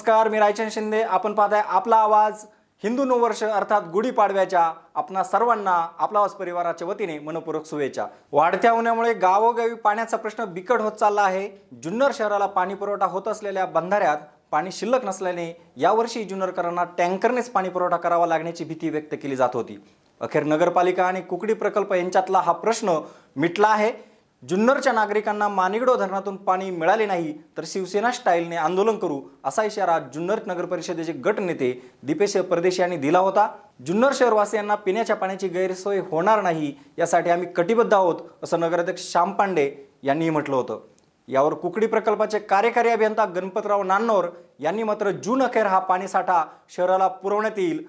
नमस्कार मी रायचंद शिंदे. आपण पाहताय आपला आवाज हिंदू नववर्ष अर्थात गुढीपाडव्याच्या आपणा सर्वांना आपला आवाज परिवाराच्या वतीने मनपूर्वक शुभेच्छा. वाढत्या उन्हामुळे गावोगावी पाण्याचा प्रश्न बिकट होत चालला आहे. जुन्नर शहराला पाणी पुरवठा होत असलेल्या बंधाऱ्यात पाणी शिल्लक नसल्याने यावर्षी जुन्नरकरांना टँकरनेच पाणी पुरवठा करावा लागण्याची भीती व्यक्त केली जात होती. अखेर नगरपालिका आणि कुकडी प्रकल्प यांच्यातला हा प्रश्न मिटला आहे. जुन्नरच्या नागरिकांना मानिगडो धरणातून पाणी मिळाले नाही तर शिवसेना स्टाईलने आंदोलन करू असा इशारा जुन्नर नगर परिषदेचे गटनेते दीपेश परदेशी यांनी दिला होता. जुन्नर शहरवासियांना पिण्याच्या पाण्याची गैरसोय होणार नाही यासाठी आम्ही कटिबद्ध आहोत असं नगराध्यक्ष श्याम पांडे यांनीही म्हटलं होतं. यावर कुकडी प्रकल्पाचे कार्यकारी अभियंता गणपतराव नान्नोर यांनी मात्र जून अखेर हा पाणीसाठा शहराला पुरवण्यात येईल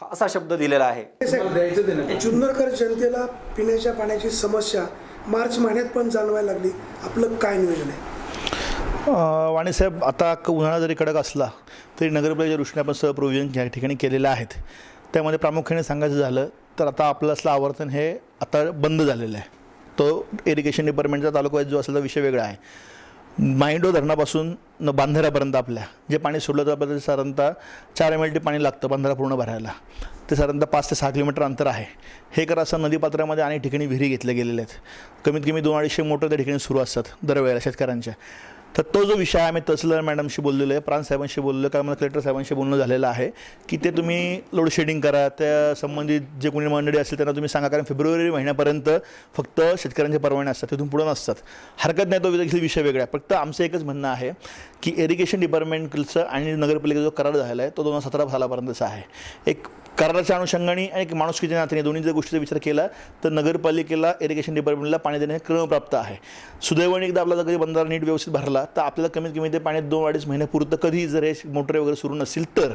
असा शब्द दिलेला आहे. जुन्नरकर जनतेला पिण्याच्या पाण्याची समस्या मार्च महिन्यात पण जाणवायला लागली. आपलं काय नियोजन आहे? वाणीसाहेब आता उन्हाळा जरी कडक असला तरी नगरपालिकेच्या दृष्टीने आपण सहप्रोविजन या ठिकाणी केलेलं आहेत. त्यामध्ये प्रामुख्याने सांगायचं झालं तर आता आपलं असलं आवर्तन हे आता बंद झालेलं आहे. तो इरिगेशन डिपार्टमेंटचा तालुका जो असेल तो विषय वेगळा आहे. माइंडो धरणापासून बांधऱ्यापर्यंत बांधाऱ्यापर्यंत आपल्या. जे पाणी सोडलं तर साधारणतः चार एम एल टी पाणी लागतं बांधारा पूर्ण भरायला. ते साधारणतः पाच ते सहा किलोमीटर अंतर आहे. हे करा असं नदीपात्रामध्ये अनेक ठिकाणी विहिरी घेतल्या गेलेल्या आहेत. कमीत कमी दोन अडीचशे मोटर त्या ठिकाणी सुरू असतात दरवेळेला शेतकऱ्यांच्या. तर तो जो विषय आहे आम्ही तहसीलदार मॅडमशी बोललेलो आहे प्रांत साहेबांशी बोललो काय मला कलेक्टर साहेबांशी बोलणं झालेलं आहे की ते तुम्ही लोड शेडिंग करा त्या संबंधित जे कोणी मंडळी असतील त्यांना तुम्ही सांगा कारण फेब्रुवारी महिन्यापर्यंत फक्त शेतकऱ्यांचे परवाने असतात तिथून पुढं नसतात. हरकत नाही तो देखील विषय वेगळा आहे. फक्त आमचं एकच म्हणणं आहे की इरिगेशन डिपार्टमेंटचं आणि नगरपालिकेचा जो करार झाला आहे तो दोन हजार सतरा सालापर्यंतचा आहे. एक कराराच्या अनुषंगाने आणि माणुसकीच्या नात्याने दोन्ही जर गोष्टीचा विचार केला तर नगरपालिकेला इरिगेशन डिपार्टमेंटला पाणी देणे क्रमप्राप्त आहे. सुदैवाने एकदा आपला जर कधी बंधारा नीट व्यवस्थित भरला तर आपल्याला कमीत कमी ते पाणी दोन अडीच महिन्यापुरतं कधी जर हे मोटरे वगैरे सुरू नसेल तर.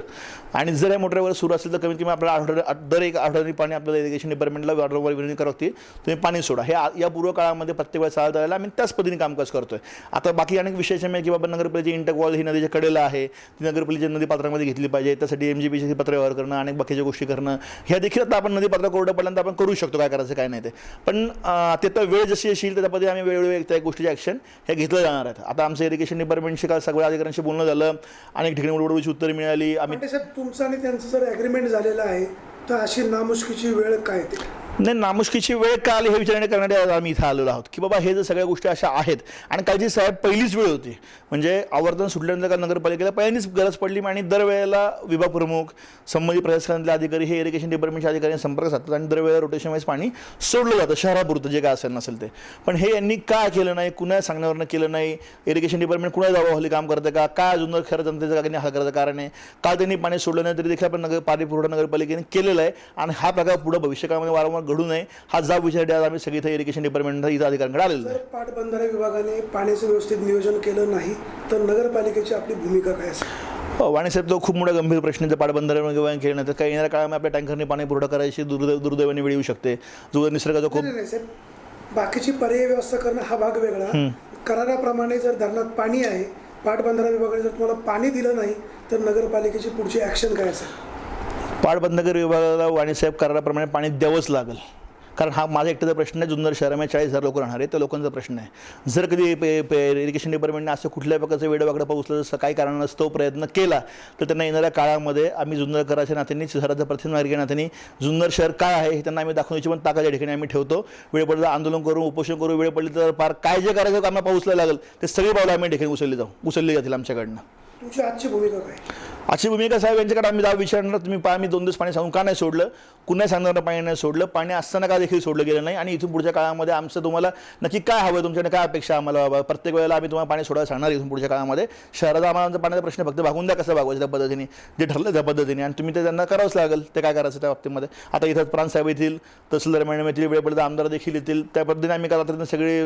आणि जर हे मोटरे वगैरे सुरू असेल तर कमीत कमी आपल्याला आठवड्या दर एक आठवड्यानी पाणी आपल्याला इरिगेशन डिपार्टमेंटला वारंवार विनंती करावं लागते. तुम्ही पाणी सोडा. हे या पूर्व काळामध्ये प्रत्येक वेळेस चालत आलेला आम्ही त्याच पद्धतीने कामकाज करतोय. आता बाकी अनेक विषय आहे की बाबा नगरपालिकेची इंटकवॉल ही नदीच्या कडेला आहे. ती नगरपालिकेच्या नदी पात्रामध्ये घेतली पाहिजे. त्यासाठी एम जी पीचे पत्र व्यवहार करणं अनेक बाकीच्या गोष्टी करणं. ह्या देखील आता आपण नदीपात्र कोरडं पडल्यानंतर आपण करू शकतो काय करायचं काय नाही ते. पण ते तर वेळ जशी येशील त्या पद्धती आम्ही वेळोवेळी त्या गोष्टीचे ॲक्शन हे घेतलं जाणार आहेत. आता आमचं इरिगेशन डिपार्टमेंटशी काल सगळ्या अधिकाऱ्यांशी बोलणं झालं. अनेक ठिकाणी उडवडीची उत्तर मिळाली. आम्ही तुमचं आणि त्यांचं जर ॲग्रीमेंट झालेलं आहे तर अशी नामुष्कीची वेळ काय नाही नामुष्कीची वेळ का आली हे विचारणे करणारे आम्ही इथं आलेलो आहोत. की बाबा हे जर सगळ्या गोष्टी अशा आहेत आणि कालची साहेब पहिलीच वेळ होती. म्हणजे आवर्तन सुटल्यानंतर का नगरपालिकेला पहिल्यांदाच गरज पडली आणि दरवेळेला विभाग प्रमुख संबंधित प्रशासनातले अधिकारी हे इरिगेशन डिपार्टमेंटच्या अधिकाऱ्यांनी संपर्क साधतात आणि दरवेळेला रोटेशन वाईज पाणी सोडलं जातं शहरापुरतं जे काय असेल नसेल ते. पण हे यांनी काय केलं नाही कुणा सांगण्यावरनं केलं नाही इरिगेशन डिपार्टमेंट कुणा जावाहली काम करतं का काय अजून खरं जनतेचं काय हा करायचं कारण आहे? काल त्यांनी पाणी सोडलं नाही तरी देखील आपण नगर पाणी पुरवठा नगरपालिकेने केलेला आहे आणि हा प्रकार पुढे भविष्यकाळामध्ये वारंवार घडू नये हा जाब आज आम्ही सगळी इथं इरिगेशन डिपार्टमेंट इथं अधिकाऱ्यांकडे आलेलो आहे पाटबंधारा विभागाने पाण्याचं व्यवस्थित नियोजन केलं नाही तर नगरपालिकेची आपली भूमिका काय असेल? वाणीसाहेब तो खूप मोठा गंभीर प्रश्न आहे. पाटबंधारे किंवा केलं नाही. तर काही येणाऱ्या काळामध्ये आपल्या टँकरने पाणी पुरवठा करायची दुर्दैव दुर्दैवाने वेळ येऊ शकते. जो निसर्गाचा खूप बाकीची पर्यायी व्यवस्था करणं हा भाग वेगळा. कराराप्रमाणे जर धरणात पाणी आहे पाटबंधारा विभागाने जर तुम्हाला पाणी दिलं नाही तर नगरपालिकेची पुढची ॲक्शन काय असेल? पाटबंधकर विभागाला वाणीसाहेब कराराप्रमाणे पाणी द्यावंच लागेल. कारण हा माझा एकट्याचा प्रश्न आहे जुन्नर शहरामध्ये चाळीस हजार लोक राहणार आहे त्या लोकांचा प्रश्न आहे. जर कधी पे इरिगेशन डिपार्टमेंटने असं कुठल्या प्रकारचं वेडवाकडं पाऊसलं जसं काही कारणास्तव प्रयत्न केला तर त्यांना येणाऱ्या काळामध्ये आम्ही जुन्नर कराच्या नात्यांनी शहराचा प्रतिनिधी नागरिक नात्याने जुन्नर शहर काय आहे हे त्यांना आम्ही दाखवण्याची पण ताकद या ठिकाणी आम्ही ठेवतो. वेळ पडलं आंदोलन करू उपोषण करू वेळ पडली तर फार काय जे करायचं आम्हाला पाऊसला लागेल ते सगळी पावलं आम्ही ठिकाणी उचलली जाऊ उचलली जातील आमच्याकडनं. तुमची आजची भूमिका काय? अशी भूमिका साहेब यांच्याकडे आम्ही जाऊ विचारणार तुम्ही पहा मी दोन दिवस पाणी सांगून का नाही सोडलं? कुणाही सांगणार पाणी नाही सोडलं? पाणी असताना का देखील सोडलं गेलं नाही? आणि इथून पुढच्या काळामध्ये आमचं तुम्हाला नक्की काय हवं तुमच्याकडे काय अपेक्षा आम्हाला? बाबा प्रत्येक वेळेला आम्ही तुम्हाला पाणी सोडायला सांगणार इथून पुढच्या काळामध्ये. शहराचा आम्हाला आमचा पाण्याचा प्रश्न फक्त भागून द्या कसं भागवायचं त्या पद्धतीने. जे ठरलं त्या पद्धतीने. आणि तुम्ही ते त्यांना करावंच लागेल. ते काय करायचं त्या बाबतीमध्ये? आता इथं प्रांत साहेब येतील तहसीलदार मॅडम येतील वेळ पडलं आमदार देखील येतील. त्या पद्धतीने आम्ही काल रात्री सगळे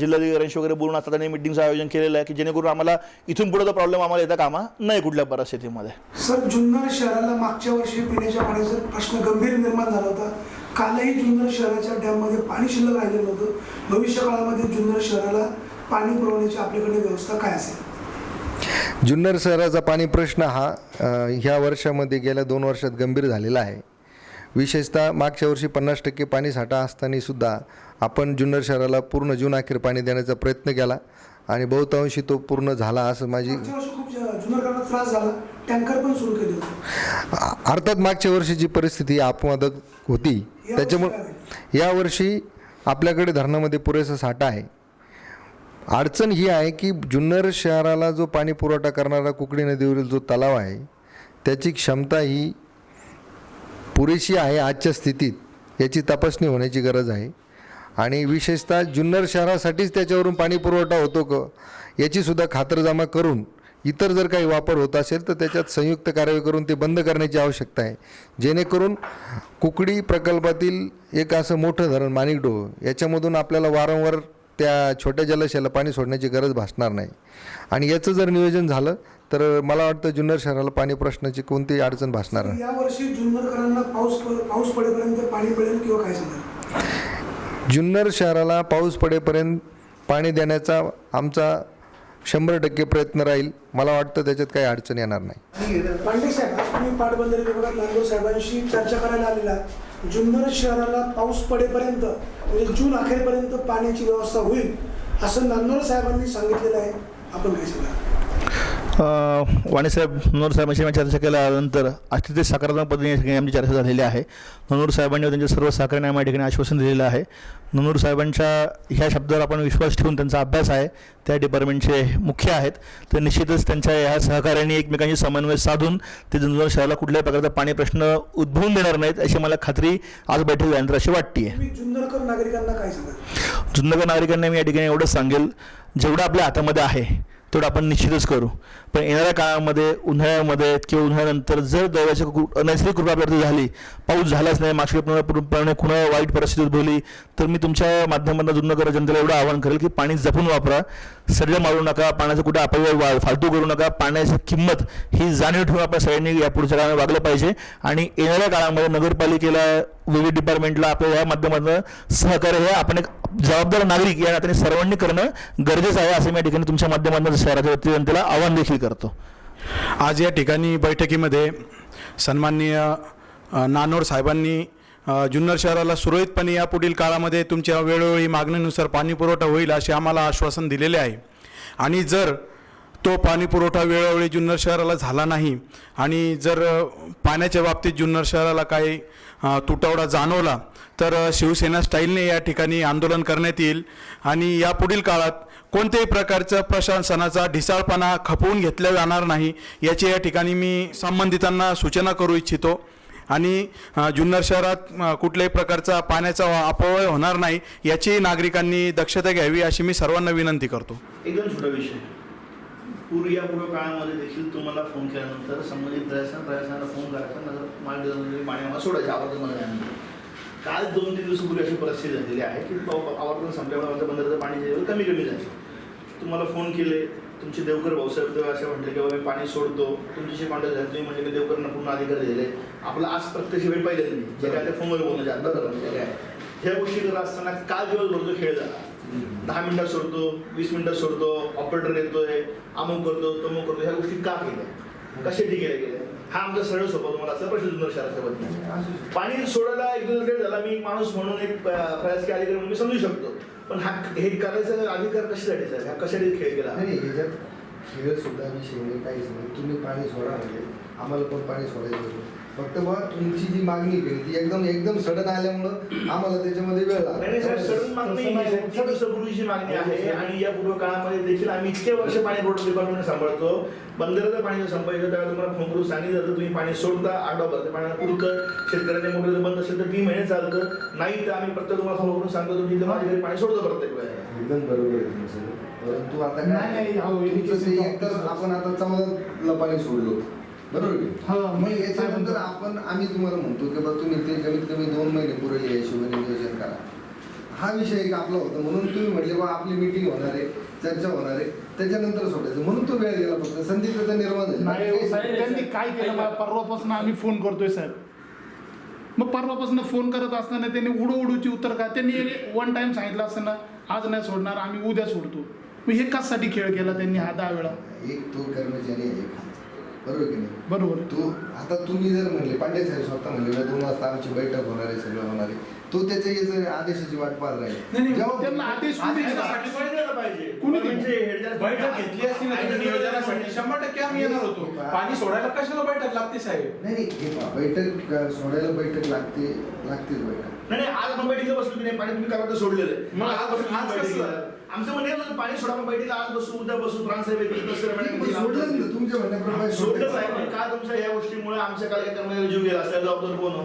जिल्हाधिकाऱ्यांशी वगैरे बोलून आता त्यांनी मिटिंगचं आयोजन केलेलं आहे की जेणेकरून आम्हाला इथून पुढे तो प्रॉब्लेम आम्हाला येता कामा नाही कुठल्या परिस्थितीमध्ये सर जुन्नर शहराला मागच्या वर्षी पिण्याच्या पाण्याचा प्रश्न गंभीर निर्माण झाला होता. कालही जुन्नर शहराच्या डॅममध्ये पाणी शिल्लक राहिलेलं नव्हतं भविष्य काळामध्ये जुन्नर शहराला पाणी पुरवण्याची आपल्याकडे व्यवस्था काय असेल? जुन्नर शहराचा पाणी प्रश्न हा ह्या वर्षामध्ये गेल्या दोन वर्षात गंभीर झालेला आहे. विशेषतः मागच्या वर्षी पन्नास टक्के पाणी साठा असताना सुद्धा आपण जुन्नर शहराला पूर्ण जून अखेर पाणी देण्याचा प्रयत्न केला. आणि बहुतांशी तो पूर्ण झाला असं माझी मागच्या वर्षी जा- जुन्नरकरांना त्रास झाला टँकर पण सुरू केले होते. आ- अर्थात मागच्या वर्षीची परिस्थिती अपवादक होती त्याच्यामुळे यावर्षी आपल्याकडे धरणामध्ये पुरेसा साठा आहे. अडचण ही आहे की जुन्नर शहराला जो पाणी पुरवठा करणारा कुकडी नदीवरील जो तलाव आहे त्याची क्षमता ही पुरेशी आहे आजच्या स्थितीत याची तपासणी होण्याची गरज आहे. आणि विशेषतः जुन्नर शहरासाठीच त्याच्यावरून पाणी पुरवठा होतो का याचीसुद्धा खातरजमा करून इतर जर काही वापर होत असेल तर त्याच्यात संयुक्त कारवाई करून ते बंद करण्याची आवश्यकता आहे. जेणेकरून कुकडी प्रकल्पातील एक असं मोठं धरण माणिकडो याच्यामधून आपल्याला वारंवार त्या छोट्या जलाशयाला पाणी सोडण्याची गरज भासणार नाही. आणि याचं जर नियोजन झालं तर मला वाटतं जुन्नर शहराला पाणी प्रश्नाची कोणतीही अडचण भासणार नाही. यावर्षी जुन्नरकरांना पाऊस पाऊस पडेपर्यंत पाणी मिळेल किंवा काय सांगाल जुन्नर शहराला पाऊस पडेपर्यंत पाणी देण्याचा आमचा शंभर टक्के प्रयत्न राहील. मला वाटतं त्याच्यात काही अडचण येणार नाही. पांडे साहेब आज तुम्ही पाटबंधारे विभागात नांदूर साहेबांशी चर्चा करायला आलेला. जुन्नर शहराला पाऊस पडेपर्यंत म्हणजे जून अखेरपर्यंत पाण्याची व्यवस्था होईल असं नांदोर साहेबांनी सांगितलेलं आहे. आपण काय सांगा वाणीसाहेब नोर साहेबांशी मी चर्चा केल्यानंतर अतिशय सकारात्मक पद्धतीने या ठिकाणी आमची चर्चा झालेली आहे ननूर साहेबांनी त्यांच्या सर्व सहकार्याने आम्हाला या ठिकाणी आश्वासन दिलेलं आहे. ननूर साहेबांच्या ह्या शब्दावर आपण विश्वास ठेवून त्यांचा अभ्यास आहे त्या डिपार्टमेंटचे मुख्य आहेत. तर निश्चितच त्यांच्या ह्या सहकार्याने एकमेकांशी समन्वय साधून ते जुन्नर शहराला कुठल्याही प्रकारचा पाणी प्रश्न उद्भवून देणार नाहीत अशी मला खात्री आज बैठक झाल्यानंतर अशी वाटते जुन्नरकर नागरिकांना मी या ठिकाणी एवढंच सांगेल जेवढं आपल्या हातामध्ये आहे तेवढं आपण निश्चितच करू. पण येणाऱ्या काळामध्ये उन्हाळ्यामध्ये किंवा उन्हाळ्यानंतर जर दैवाची कृ- नैसर्गिक कृपा आपल्यावरती झाली पाऊस झालाच नाही मागच्या पूर्णपणे कुणा वाईट परिस्थिती उद्भवली तर मी तुमच्या माध्यमातून जुन्नगर जनतेला एवढं आवाहन करेल की पाणी जपून वापरा. सर्ज मारू नका पाण्याचा कुठे अपव्यय वा- फालतू करू नका. पाण्याची किंमत ही जाणीव ठेवून आपण सगळ्यांनी या पुढच्या काळात वागलं पाहिजे. आणि येणाऱ्या काळामध्ये नगरपालिकेला विविध डिपार्टमेंटला आपल्या या माध्यमातून सहकार्य हे आपण एक जबाबदार नागरिक या नात्याने सर्वांनी करणं गरजेचं आहे असं मी या ठिकाणी तुमच्या माध्यमातून शहराच्या वतीने जनतेला आवाहन देखील करतो. आज या ठिकाणी बैठकीमध्ये सन्माननीय नानोर साहेबांनी जुन्नर शहराला सुरळीतपणे यापुढील काळामध्ये तुमच्या वेळोवेळी मागणीनुसार पाणीपुरवठा होईल असे आम्हाला आश्वासन दिलेले आहे. आणि जर तो पाणी पुरवठा वेळोवेळी जुन्नर शहराला झाला नाही. आणि जर पाण्याच्या बाबतीत जुन्नर शहराला काही तुटवडा जाणवला तर शिवसेना स्टाईलने या ठिकाणी आंदोलन करण्यात येईल. आणि यापुढील काळात कोणत्याही प्रकारचा प्रशासनाचा ढिसाळपणा खपवून घेतला जाणार नाही याची या ठिकाणी मी संबंधितांना सूचना करू इच्छितो. आणि जुन्नर शहरात कुठल्याही प्रकारचा पाण्याचा अपव्यय होणार नाही याची नागरिकांनी दक्षता घ्यावी अशी मी सर्वांना विनंती करतो. एकदम छोटा विषय. पूर्वी या पूर्व काळामध्ये देखील तुम्हाला फोन केल्यानंतर संबंधित प्रशासन प्रशासनाला फोन करायचा नंतर मार्गदर्शन पाणी आम्हाला सोडायचे आवर्तनमध्ये काल दोन तीन दिवसापूर्वी अशी परिस्थिती झालेली आहे की बाबा आवर्तन संपल्यामुळे आमच्या बंदराचं पाणी लेवल कमी कमी जायचं. तुम्हाला फोन केले तुमचे देवकर भाऊसाहेब तेव्हा असे म्हटले की बाबा मी पाणी सोडतो तुमच्याशी कॉन्टॅक्ट झाले तुम्ही म्हणजे की देवकरांना पूर्ण अधिकार दिले आपला आज प्रत्यक्ष वेळ पाहिजे नाही जे काय ते फोनवर बोलणं जे आता झालं म्हणजे काय ह्या गोष्टी करत असताना काल दिवसभर जो खेळ झाला दहा मिनिटात सोडतो वीस मिनिटात सोडतो ऑपरेटर येतोय अमुक करतो तमुक करतो ह्या गोष्टी का केल्या? कशासाठी केल्या गेल्या हा आमचा सरळ सोपा तुम्हाला असा प्रश्न जुन्नर शहराच्या पाणी सोडायला एक दिवस लेट झाला मी माणूस म्हणून एक प्रयास प्रयास अधिकारी म्हणून मी समजू शकतो. पण हा हे करायचा अधिकार कशासाठी सर? हा कशासाठी खेळ केला? नाही खेळ सुद्धा विषय नाही काहीच नाही. तुम्ही पाणी सोडा म्हणजे आम्हाला पण पाणी सोडायचं होतं? फक्त बा तुमची जी मागणी केली ती एकदम एकदम सडन आल्यामुळं आम्हाला त्याच्यामध्ये वेळ नाही, नाही, साहेब, सडन मागणी ही किती दिवसापूर्वीची मागणी आहे आणि या पूर्व काळामध्ये देखील आम्ही इतके वर्ष पाणी पुरवठा डिपार्टमेंट सांभाळतो. बंदराचं पाणी जर संपायचं त्यावेळेला तुम्हाला फोन करून सांगितलं जातं तुम्ही पाणी सोडता आठवडा भरते पाण्याला पुरतं शेतकऱ्याच्या मोटर जर बंद असेल तर तीन महिने चालतं. नाही तर आम्ही प्रत्येक तुम्हाला फोन करून सांगतो तुमची इथं माझ्या घरी पाणी सोडतो प्रत्येक वेळेला. एकदम बरोबर आहे तुमचं. परंतु आता नाही, नाही, अहो, काय तुमचं ते एकतर आपण आता चौदा पाणी सोडलो. बरोबर? हा, मग याच्यानंतर आपण आम्ही तुम्हाला म्हणतो की बा तुम्ही ते कमीत कमी दोन महिने पुरे या हिशोबाने नियोजन करा. हा विषय एक आपला होता. म्हणून तुम्ही म्हटले बा आपली मिटिंग होणार आहे चर्चा होणार आहे. त्याच्यानंतर सोडायचं. म्हणून तो वेळ गेला फक्त. संधी त्याचा निर्माण झाली. नाही हो, साहेब, त्यांनी काय केलं? बा, परवापासून आम्ही फोन करतोय साहेब. मग परवापासून फोन करत असताना त्यांनी उडू उडूची उत्तर का? त्यांनी वन टाइम सांगितलं असताना आज नाही सोडणार आम्ही उद्या सोडतो. मग हे कशासाठी खेळ केला त्यांनी हा दहा वेळा? एक तो कर्मचारी आहे. बरोबर की नाही? बरोबर. तो आता तुम्ही जर म्हणले पांडे साहेब स्वतः म्हणले "बा, दोन वाजता आमची बैठक होणार आहे सगळं होणार आहे. तो त्याच्या याचं आदेशाची वाट पाहत नाही, राहील नाही, जेव्हा त्यांना आदेश कोणी दिला? कुणी दिलं? म्हणजे बैठक घेतली असती ना तुम्ही नियोजनासाठी शंभर टक्के आम्ही येणार होतो पाणी सोडायला कशाला बैठक लागते साहेब नाही नाही हे पहा, बैठक अ, सोडायला बैठक लागते लागतेच बैठक नाही नाही आज आपण बैठकीला बसलो की नाही पाणी तुम्ही काय सोडलेलं आहे मग आज बसून आज कसं? बैठकीला. आमचं म्हणणं आहे, पाणी सोडा आपण बैठकीला आज बसू उद्या बसू प्रांसाहेब येतील पण सोडलं ना तुमच्या म्हणण्याप्रमाणे सोडलं साहेब पण का तुमच्या या गोष्टीमुळे आमच्या कार्यक्रमाला जीव गेला असल्या जबाबदार कोण हो?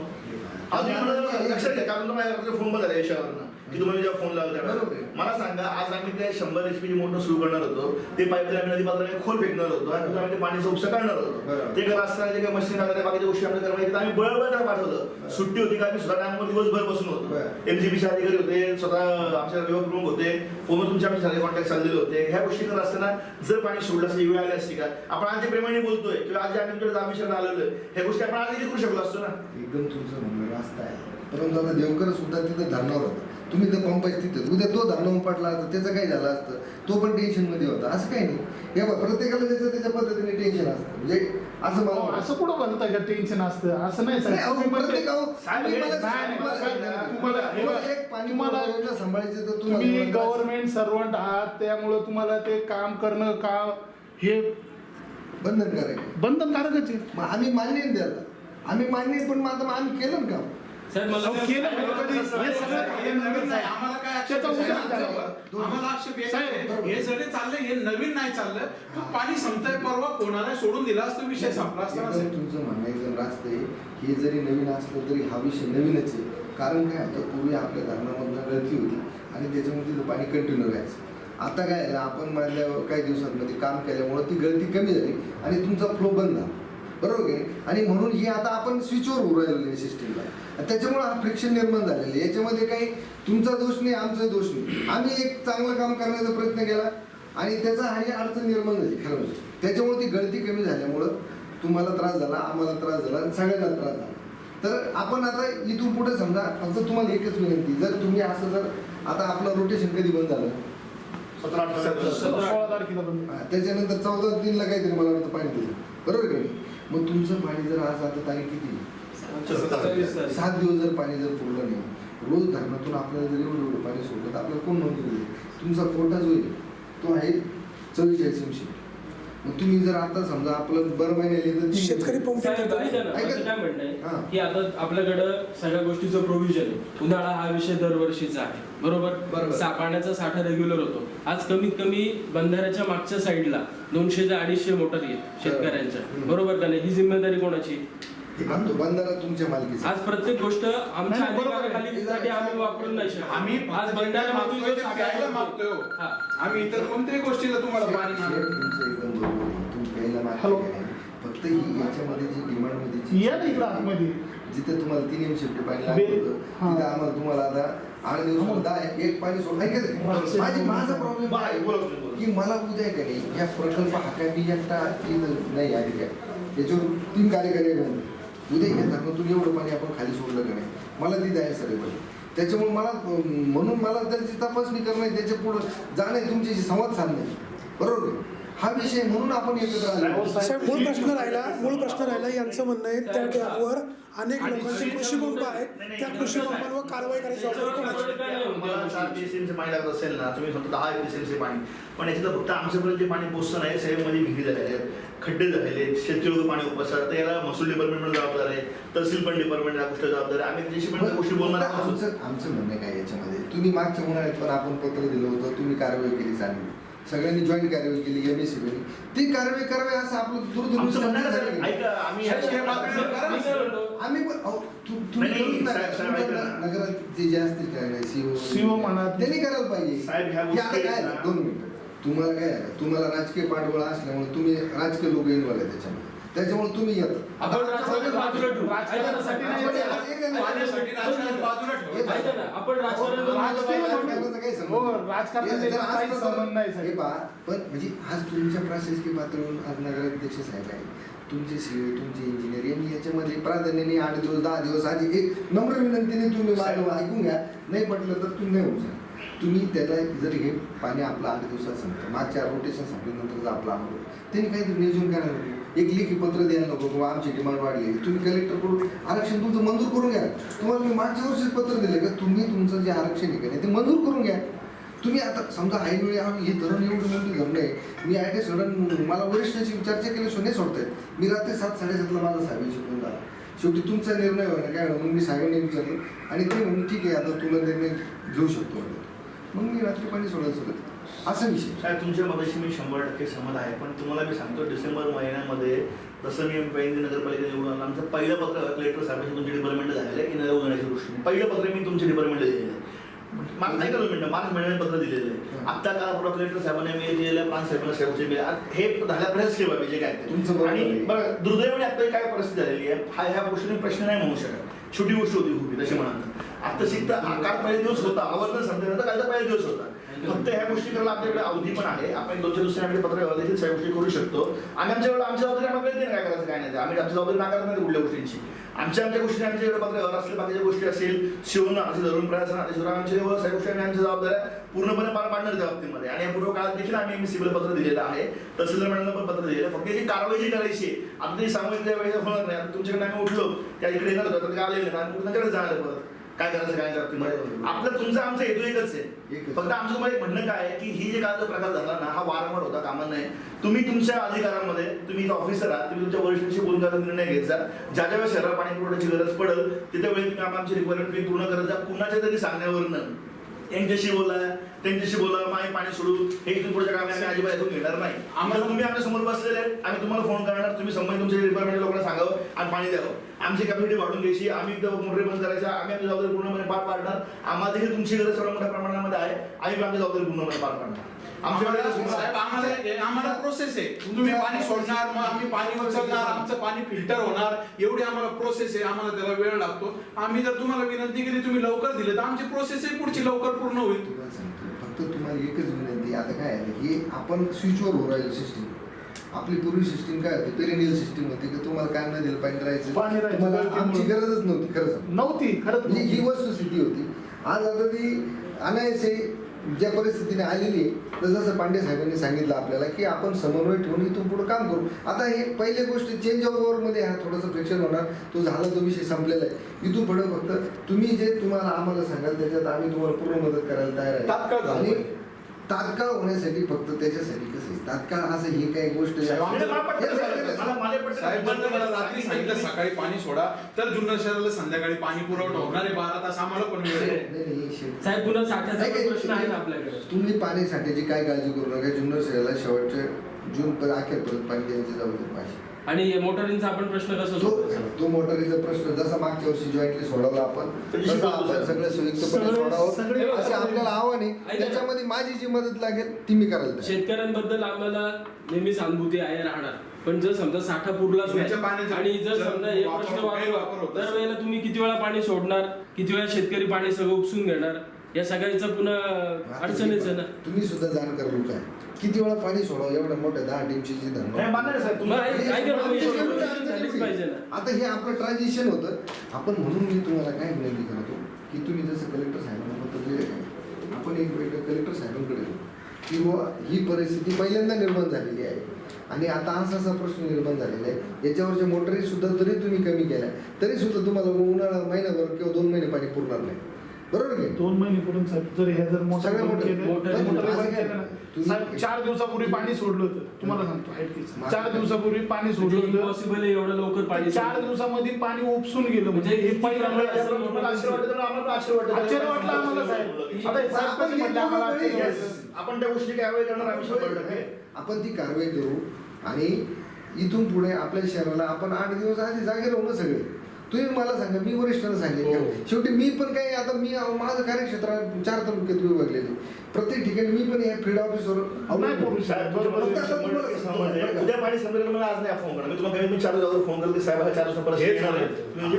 लक्षात घ्या कारण तुम्हाला फोन बदल याच्यावरनं की तुम्हाला जेव्हा फोन लावला. आहे. मला सांगा आज आम्ही ते शंभर एच पी मोटर सुरू करणार होतो ते पाईपलाईन आम्ही नदी पात्राने खोल फेकणार होतो आणि आम्ही ते पाणीचा उपसा करणार होतो. ते करत असताना जे काही मशीन वगैरे बाकीच्या गोष्टी आमच्या करायच्या आम्ही बळबळ त्याला पाठवलं. सुट्टी होती का आम्ही स्वतः डॅमवर दिवसभर बसून होतो. एमजीबीचे अधिकारी होते स्वतः आमच्या विभाग प्रमुख होते. फोनवर तुमचे आमचे सगळे कॉन्टॅक्ट चाललेले होते. ह्या गोष्टी करत असताना जर पाणी सोडलं असं वेळ आली असती का? आपण आज जे प्रेमाने बोलतोय किंवा आज जे आम्ही तुमच्या जामीशन आलेलो आहे ह्या गोष्टी आपण आजही करू शकलो असतो ना? एकदम तुमचं रास्त आहे. परंतु आता देवकर सुद्धा तिथं धरणार होता. तुम्ही तर पंपाच तिथं. उद्या तो धरणं पडला असता त्याचं काय झालं असतं? तो पण टेन्शनमध्ये होता. असं काही नाही. हे बघ प्रत्येकाला त्याचं त्याच्या पद्धतीने टेन्शन असतं. म्हणजे असं मला. असं कुठं बनतं का टेन्शन असतं? असं नाही तुम्हाला- सांभाळायचं तर तुम्ही गव्हर्नमेंट सर्वंट आहात त्यामुळं तुम्हाला ते काम करणं का हे बंधनकारक बंधनकारकच आहे. आम्ही मान्य द्यायला आम्ही मान्य आहे, पण आता आम्ही केलं ना काम साहेब मला अहो, केलं म्हणजे कधी- हे सगळं हे नवीन नाही आम्हाला काय आक्षेप त्याचा आहे, उद्या- साहेब? आम्हाला आक्षेप येत साहेब, नाही. हे जरी चाललंय हे नवीन नाही चाललं. तो पाणी संपतंय परवा कोणाला सोडून दिला असतो विषय संपला असता ना, एकदम साहेब. तुमचं म्हणणं एकदम रास्त आहे. हे जरी नवीन असलं तरी हा विषय नवीनच आहे. कारण काय होतं पूर्वी आपल्या धरणामधनं गळती होती आणि त्याच्यामुळे तिथं पाणी कंटिन्यू राहायचं. आता काय झालं आपण मधल्या काही दिवसांमध्ये काम केल्यामुळं ती गळती कमी झाली आणि तुमचा फ्लो बंद झाला. बरोबर आहे? आणि म्हणून ही आता आपण स्विचवर होऊ राहिलेलं आहे सिस्टीमला त्याच्यामुळे हा फ्रिक्शन निर्माण झालेलं आहे. याच्यामध्ये काही तुमचा दोष नाही आमचा दोष नाही. आम्ही एक चांगलं काम करण्याचा प्रयत्न केला आणि त्याचा हा अडचण निर्माण झाली खरं म्हणजे. त्याच्यामुळे ती गळती कमी झाल्यामुळं तुम्हाला त्रास झाला आम्हाला त्रास झाला आणि सगळ्यांना त्रास झाला. तर आपण आता इथून पुढे समजा फक्त तुम्हाला एकच विनंती जर तुम्ही असं जर आता आपलं रोटेशन कधी बंद झालं? सतरा त्याच्यानंतर चौदा तीनला काहीतरी मला वाटतं पाणी दिलं बरोबर का मग तुमचं पाणी जर आज आता तारीख. किती. सात दिवस जर पाणी जर पुरलं नाही रोज धरणातून आपल्याला जर एवढं एवढं पाणी सोडलं तर आपल्याला कोण नोंद देईल तुमचा कोटा जो आहे तो आहे चव्वेचाळीस एमशी मग तुम्ही जर आता समजा आपलं बरं महिने आले तर शेतकरी हा. आहे? की आता आपल्याकडं सगळ्या गोष्टीचं प्रोव्हिजन आहे. उन्हाळा हा विषय दरवर्षीचा आहे. बरोबर? बरोबर. सा पाण्याचा साठा रेग्युलर होतो. आज कमीत कमी बंधाऱ्याच्या मागच्या साईडला दोनशे ते अडीचशे मोटर आहेत शेतकऱ्यांच्या. बरोबर का नाही ही जिम्मेदारी कोणाची बंधारा तुमच्या मालकीचा आज प्रत्येक गोष्ट आमच्या नाही, बरोबर आहे. अधिकाराखाली आम्ही वापरून नाही शकत आम्ही आज बंधाऱ्यामधून जो मागतोय हो. हा. आम्ही इतर कोणत्याही गोष्टीला तुम्हाला पाणी शेठ, मागतो तुमचं एकदम बरोबर आहे. तुम्ही पहिला मागता हॅलो. की नाही. फक्त ही याच्यामध्ये जी डिमांडमध्ये जी- या ना इकडं आतमध्ये जिथे तुम्हाला तीन एम शिफ्ट पाणी बे- लागत होतं हा. तिथे आम्हाला तुम्हाला आता आठ दिवस दहा एक पाणी सोड ऐकत आहे? रातचे- माझी माझा प्रॉब्लेम आहे. की मला उद्या का नाही या प्रकल्प हा काय मी एकटा नाही आहे काय याच्यावर तीन कार्यकारी. उद्या या धरणातून एवढं पाणी आपण खाली सोडलं का नाही मला ती आहे सगळे पण त्याच्यामुळे मला म्हणून मला त्याची तपासणी करणं त्याच्या पुढं जाणे तुमच्याशी संवाद साधणे बरोबर? हा विषय म्हणून आपण एकत्र आलो. साहेब मूळ प्रश्न राहिला मूळ प्रश्न राहिला यांचं म्हणणं आहे त्या डॅमवर अनेक लोकांचे कृषी पंप आहेत. त्या कृषी पंपांवर कारवाई करायची जबाबदारी कोणाची? चार पाणी लागत असेल ना तुम्ही फक्त दहा पीएसएमचे पाणी. पण याच्यात फक्त आमच्यापर्यंत जे पाणी पोहोचतं नाही सगळ्यामध्ये विहिरी झालेले आहेत खड्डे झालेले आहेत शेतकरी पाणी उपसतात तर याला महसूल डिपार्टमेंट जबाबदार आहे तहसील पण डिपार्टमेंट या गोष्टी जबाबदार आहे. आम्ही त्याची पण गोष्टी बोलणार आमचं आमचं म्हणणं काय याच्यामध्ये? तुम्ही मागच्या उन्हाळ्यात पण आपण पत्र दिलं होतं तुम्ही कारवाई केली चांगली. सगळ्यांनी जॉईंट कारवाई केली एम एस ती कारवाई करावी असं आपलं आमचं म्हणणं दूरदृष्टी ऐका आम्ही शासकीय पातळीवर करा मी काय म्हणतो, आम्ही पण अहो, तु- तुम्ही नाही, करूच नका. साहेब, साहेब, तुमच्या ऐका ना. नगरात जे जे असतील काय CEO CEO म्हणा. त्यांनी करायला पाहिजे साहेब, ह्या हे आता गोष्टी काय आहेत आहे? ना. दोन मिनिटं तुम्हाला काय? तुम्हाला राजकीय पाठबळ असल्यामुळे तुम्ही राजकीय लोक इन्व्हॉल्व आहे त्याच्यामध्ये त्याच्यामुळे तुम्ही येतात आपण राजकारण बाजूला ठेवू. राजकारणासाठी नाही ऐका ना, यायचं. एक आहे ना, पाण्यासाठी राजकारण बाजूला ठेवा. ऐका ना, आपण राजकारण करू. राजकीय म्हणून- राजकारणाचा काही संबंध हो, नाही. राजकारणाचा जर आज काही प्रकरण- संबंध नाही, साहेब. हे पहा, पण म्हणजे आज तुमच्या प्रशासकीय पातळीवरून आज नगराध्यक्ष साहेब आहे तुमचे सीओ तुमचे इंजिनियर यांनी याच्यामध्ये प्राधान्याने आठ दिवस दहा दिवस आधी एक नम्र विनंतीने तुम्ही माझं ऐकून घ्या नाही पटलं तर तुम्ही नाही होऊ शकत तुम्ही त्याला जर हे पाणी आपलं आठ दिवसात संपतं मागच्या रोटेशन संपल्यानंतर जर आपलं आवडलं त्यांनी काहीतरी नियोजन करायला एक लेखी पत्र द्यायला नको किंवा आमची डिमांड वाढली. तुम्ही कलेक्टर करून आरक्षण तुमचं मंजूर करून घ्या. तुम्हाला मी मागच्या वर्षीच पत्र दिलं का तुम्ही तुमचं जे आरक्षण आहे का नाही ते मंजूर करून घ्या. तुम्ही आता समजा ऐनवेळी आम्ही हे धरण एवढं मोठी धरण आहे मी आय टी सडन मला वरिष्ठाची चर्चा केल्याशिवाय नाही सोडतायत. मी रात्री सात साडेसातला माझा साहेब शिकून झाला. शेवटी तुमचा निर्णय व्हायला काय म्हणून मी साहेबांनी विचारलं. आणि ते म्हणून ठीक आहे आता तुला निर्णय घेऊ शकतो. मग मी रात्री पाणी सोडायला सोडत असा विषय. साहेब तुमच्या मगाशी मी शंभर टक्के सहमत आहे पण तुम्हाला मी सांगतो डिसेंबर महिन्यामध्ये जसं मी पहिल्यांदा नगरपालिका निवडून आलो. आमचं पहिलं पत्र कलेक्टर साहेबांशी तुमचे डिपार्टमेंट झालेलं आहे की नगर उजवण्याच्या दृष्टीने. पहिलं पत्र मी तुमच्या डिपार्टमेंटला दिलेलं आहे. मला नाही कळलं मिनिटं मार्च महिन्यात पत्र दिलेलं आहे. आता काळापूर्वी कलेक्टर साहेबांनी मी दिलेलं प्रांत साहेबांना मी आज हे झाल्यापर्यंत सेवा जे काय. तुमचं आणि. बरं दुर्दैवाने आता काय परिस्थिती झालेली आहे हा ह्या गोष्टीने प्रश्न नाही म्हणू शकत. छोटी गोष्ट होती खूप तशी म्हणा आता शिकता काल पहिले दिवस होता आवर्तन समजेनंतर कालचा पहिला दिवस होता. फक्त ह्या गोष्टी करायला आपल्याकडे अवधी पण आहे. आपण दोनशे दुसऱ्याकडे पत्र देखील सगळ्या गोष्टी करू शकतो. आणि आमच्याकडे आमच्या जबाबदारी आम्हाला कळते काय करायचं काय नाही आम्ही आमची जबाबदारी नाकारत नाही कुठल्या गोष्टींची. आमच्या आमच्या गोष्टी आमच्याकडे पत्र घर असले बाकीच्या गोष्टी असेल शिवणं असे धरून प्रयास आमच्या सगळ्या गोष्टी आम्ही आमच्या जबाबदाऱ्या पूर्णपणे पार पाडणार त्या बाबतीमध्ये. आणि या पूर्व काळात देखील आम्ही एम सिबिल पत्र दिलेलं आहे. तहसीलदार मॅडमला पण पत्र दिलेलं फक्त जी कारवाई जी करायची आहे आता ती सामूहिक वेळेस होणार नाही. आता तुमच्याकडे आम्ही उठलो त्या इकडे येणार होतं तर आलेलं नाही. आम्ही त्यांच्याकडे जाणार परत? काय करायचं काय करायचं आपलं तुमचं आमचं हेतू एकच आहे. फक्त आमचं तुम्हाला एक म्हणणं काय आहे की ही जे कालचा प्रकार झाला ना हा वारंवार होता कामा नाही. तुम्ही तुमच्या अधिकारामध्ये तुम्ही ऑफिसर आहात तुम्ही तुमच्या वरिष्ठांशी बोलून करायचा निर्णय घ्यायचा ज्या ज्या वेळेस शहराला पाणी पुरवठ्याची गरज पडेल तिथे वेळी तुम्ही आम- आमची रिक्वायरमेंट तुम्ही पूर्ण करत जा. कुणाच्या तरी सांगण्यावरनं. यांच्याशी बोला त्यांच्याशी बोला आम्ही पाणी सोडू. हे इथून पुढच्या कामे आम्ही अजिबात ऐकून घेणार नाही. आम्हाला तुम्ही आमच्यासमोर बसलेले आम्ही तुम्हाला फोन करणार तुम्ही संबंधित तुमच्या डिपार्टमेंट लोकांना सांगावं आणि पाणी द्यावं. आमची कॅपॅसिटी वाढून घ्यायची आम्ही मोटरी बंद करायच्या आम्ही आमची जबाबदारी पूर्णपणे पार पाडणार. आम्हाला देखील तुमची गरज सर्व मोठ्या प्रमाणामध्ये आहे. आम्ही आमची जबाबदारी पूर्णपणे पार पाडणार. आम्हाला प्रोसेस आहे. तुम्ही पाणी सोडणार मग आम्ही पाणी उचलणार आमचं पाणी फिल्टर होणार. एवढी आम्हाला प्रोसेस आहे. आम्हाला त्याला वेळ लागतो. आम्ही जर तुम्हाला विनंती केली तुम्ही लवकर दिले तर आमची प्रोसेस आहे. पुढची लवकर पूर्ण होईल. फक्त तुम्हाला एकच विनंती. आता काय आहे हे आपण स्विचवर हो राहिलो सिस्टीम आपली पूर्वी सिस्टीम काय होती पेरेनियल सिस्टीम होती की तुम्हाला काय न दिलं पाणी राहायचं पाणी राहायचं, तुम्हाला आमची. गरजच नव्हती खरं सांगतो. नव्हती खरंच ही नव्हती. वस्तुस्थिती होती आज आता ती अनायसे ज्या परिस्थितीने आलेली आहे तर जसं पांडे साहेबांनी सांगितलं आपल्याला की आपण समन्वय ठेवून इथून पुढे काम करू आता हे पहिली गोष्ट चेंज ऑफ ओव्हरमध्ये हा थोडंसं फ्रिक्शन होणार तो झाला तो विषय संपलेला आहे इथून पुढे फक्त तुम्ही जे तुम्हाला आम्हाला सांगाल त्याच्यात आम्ही तुम्हाला पूर्ण मदत करायला तयार तात्काळ आहे झालं आणि पाहिजे. तात्काळ होण्यासाठी फक्त त्याच्यासाठी कसं आहे? तात्काळ असं ही काही गोष्ट रात्री सांगितलं सकाळी पाणी सोडा तर जुन्नर शहराला संध्याकाळी पाणी पुरवठा होणार आहे बारा तास आम्हाला पण वेळ साहेब पुन्हा साठ्याचा प्रश्न आहे ना आपल्याकडे. तुम्ही पाणी साठ्याची काय काळजी करू नका. जुन्नर शहराला शेवटच्या जून पर्यंत अखेरपर्यंत पाणी द्यायची जबाबदारी माझी आणि हे मोटारींचा आपण प्रश्न कसा तो सोडवायचा तो मोटारीचा प्रश्न जसा मागच्या वर्षी जॉईंटली सोडवला आपण तसं. सगळं संयुक्तपणे सगळे- सोडावं असे आपल्याला आव्हान आहे. त्याच्यामध्ये माझी जी मदत लागेल ती मी करायला तयार. शेतकऱ्यांबद्दल आम्हाला नेहमी सहानुभूती आहे राहणार पण जर समजा साठा पुरलाच पिण्याच्या नाही पाण्याचा आणि जर जर समजा हे वापर- प्रश्न गैरवापर वापर होत असेल. दरवेळेला तुम्ही किती वेळा पाणी सोडणार किती वेळा शेतकरी पाणी सगळं उपसून घेणार या सगळ्याचं पुन्हा अडचणीच आहे ना. तुम्ही सुद्धा जाणकार लोक आहे किती वेळा पाणी सोडावं? एवढ्या मोठ्या दहा टीमची जी नाही, धरण मान्य आहे साहेब मग तुम्ही ऐक- ऐका ना, मी आमची एवढं एवढी बोलतो, अडचण झालीच एवढी. पाहिजे ना. आता हे आपलं ट्रान्झिशन होतं. आपण म्हणून मी तुम्हाला काय विनंती करतो की तुम्ही जसं कलेक्टर साहेबांना पत्र आपण एक वेळ कलेक्टर साहेबांकडे जाऊ. की बुवा ही परिस्थिती पहिल्यांदा निर्माण झालेली आहे. आणि आता असा असा प्रश्न निर्माण झालेला आहे. याच्यावरच्या मोटरी सुद्धा जरी तुम्ही कमी केल्या. तरी सुद्धा तुम्हाला उन्हाळा महिनाभर किंवा दोन महिने पाणी पुरणार नाही. बरोबर की? दोन महिने करून साहेब? जर हे जर सगळं केलं, केलं ना, तुम्ही- साहेब चार दिवसापूर्वी पाणी सोडलं होतं. तुम्हाला सांगतो ऐकतेच. चार दिवसापूर्वी पाणी सोडलं म्हणजे होतं. इम्पॉसिबल आहे एवढं लवकर पाणी चार सोडणं. दिवसामध्ये पाणी उपसून गेलं. म्हणजे म्हणजे हे असं आश्चर्य तर आम्हाला पण आश्चर्य वाटलं आम्हाला साहेब. आता हे साहेब आपण कसे म्हटले आम्हाला दोघं आश्चर्य वेळी- वाटलं. आपण त्या गोष्टी कारवाई करणार आम्ही शंभर टक्के. आपण ती कारवाई करू आणि इथून पुढे आपल्या शहराला आपण आठ दिवस आधी जागे राहू ना सगळे. तुम्ही मला सांगा मी वरिष्ठांना सांगितलं हो. शेवटी मी पण काही आता मी माझं कार्यक्षेत्र चार तालुक्यात विभागलेले प्रत्येक ठिकाणी मी पण या फील्ड ऑफिसवर आहे. आहे. उद्या पाणी मला आज नाही फोन करा मी तुम्हाला मी चार दिवसावर फोन करते हा चार आहे. म्हणजे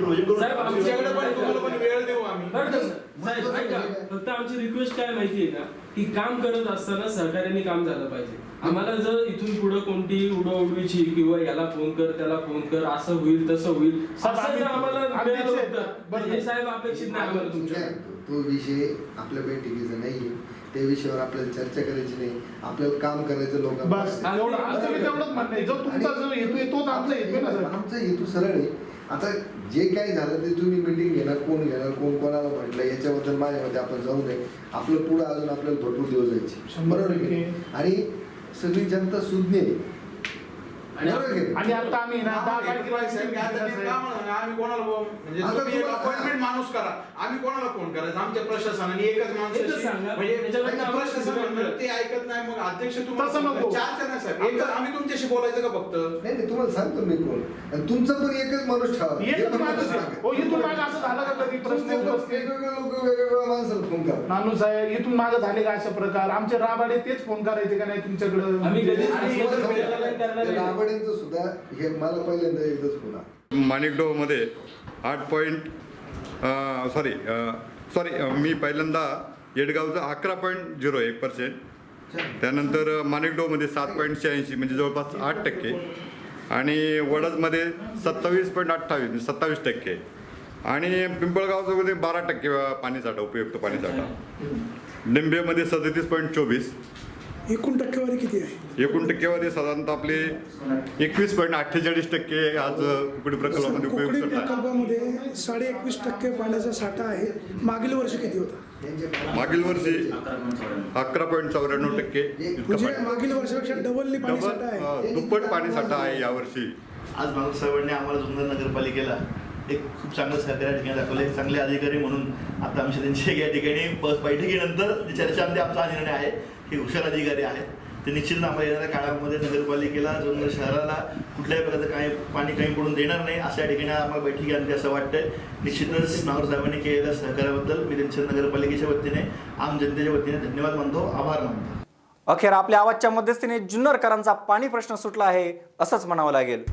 फक्त आमची रिक्वेस्ट काय माहितीये का की काम करत असताना सहकार्याने काम झालं पाहिजे. आम्हाला जर इथून पुढे कोणती उडवडवीची किंवा याला फोन कर त्याला फोन कर असं होईल तसं होईल साहेब, असं जर आम्ही- आम्हाला आम्ही मिळालं ते- होतं, बरं. तर हे साहेब अपेक्षित नाही आम्हाला तुमच्या काय तो- तो विषय आपल्या बैठकीचा नाही त्या विषयावर आपल्याला चर्चा करायची नाही. आपल्याला काम करायचं लोकांना बस. एवढं आमचं बी तेवढंच म्हणणं आहे. जो तुमचा जो हेतू आहे तोच आमचा हेतू आहे ना साहेब आमचा हेतू सरळ आहे. आता जे काही झालं ते तुम्ही मिटिंग घेणार कोण घेणार कोण कोणाला म्हटलं याच्याबद्दल माझ्या मते आपण जाऊ नये. आपलं पुढं अजून आपल्याला भरपूर दिवस जायचे. शंभर बरोबर आहे की नाही? आणि सगळी जनता सुज्ञ आहे बरोबर आहे की नाही? आणि आता आम्ही ना दहा तारखेला आम्ही कोणाला बोल- म्हणजे तुम्ही एक माणूस करा. आम्ही कोणाला फोन करायचा? आमच्या प्रशासनाने एकच सांगा. म्हणजे प्रशासन. ते ऐकत नाही. मग अध्यक्ष तसं तुम्हाला. चार जण आहे साहेब. एकच आम्ही तुमच्याशी बोलायचं का फक्त? नाही तुम्हाला सांगतो मी कोण. आणि तुमचा पण एकच माणूस ठेवा. हे एकच माणूस आहे. हो इथून मागे असं झालं का कधी? प्रश्न? वेगवेगळे लोक वेगवेगळ्या माणसाला फोन करा. नानू साहेब इथून झाले का अशा प्रकार? आमचे राबाडे तेच फोन करायचे का नाही तुमच्याकडं? आम्ही राबड्यांचं सुद्धा हे मला पहिल्यांदा एकच फोन आला. माणिकडोमध्ये आठ पॉईंट सॉरी सॉरी मी पहिल्यांदा येडगावचं अकरा पॉईंट झिरो एक पर्सेंट त्यानंतर माणिकडोमध्ये सात पॉईंट शहाऐंशी म्हणजे जवळपास आठ टक्के. आणि वडजमध्ये सत्तावीस पॉईंट अठ्ठावीस म्हणजे सत्तावीस टक्के. आणि पिंपळगावचं मध्ये बारा टक्के पाणीसाठा उपयुक्त पाणीसाठा. डिंबेमध्ये सदतीस पॉईंट चोवीस. एकूण टक्केवारी किती आहे? एकूण टक्केवारी साधारणतः आपले एकवीस पॉईंट अठ्ठेचाळीस टक्के आज कुकडी प्रकल्पामध्ये कोकणी आहे प्रकल्पामध्ये साडे एकवीस टक्के पाण्याचा साठा आहे. मागील वर्षी किती होता? मागील वर्षी अकरा पॉईंट चौऱ्याण्णव टक्के इतकं म्हणजे पाणी. मागील वर्षापेक्षा डबलनी पाणी डबल साठा आहे. अं, दुप्पट पाणी साठा आहे यावर्षी आज माणूस साहेबांनी आम्हाला जुन्नर नगरपालिकेला एक खूप चांगलं सहकार्य या ठिकाणी दाखवले. चांगले अधिकारी म्हणून आता आमच्या त्यांचे या ठिकाणी बस बैठकीनंतर जी चर्चामध्ये आमचा हा निर्णय आहे. हे हुशार अधिकारी आहेत. ते निश्चित आम्हाला येणाऱ्या काळामध्ये नगरपालिकेला जुन्नर शहराला कुठल्याही प्रकारचं काही पाणी कमी पडून देणार नाही अशा ठिकाणी आम्हाला बैठकी आणते असं वाटतंय. निश्चितच नावर साहेबांनी केलेल्या सहकार्याबद्दल मी त्यांच्या नगरपालिकेच्या वतीने आम जनतेच्या वतीने धन्यवाद मानतो आभार मानतो. अखेर आपल्या आवाजच्या मध्यस्थीने जुन्नरकरांचा पाणी प्रश्न सुटला आहे असंच म्हणावं लागेल.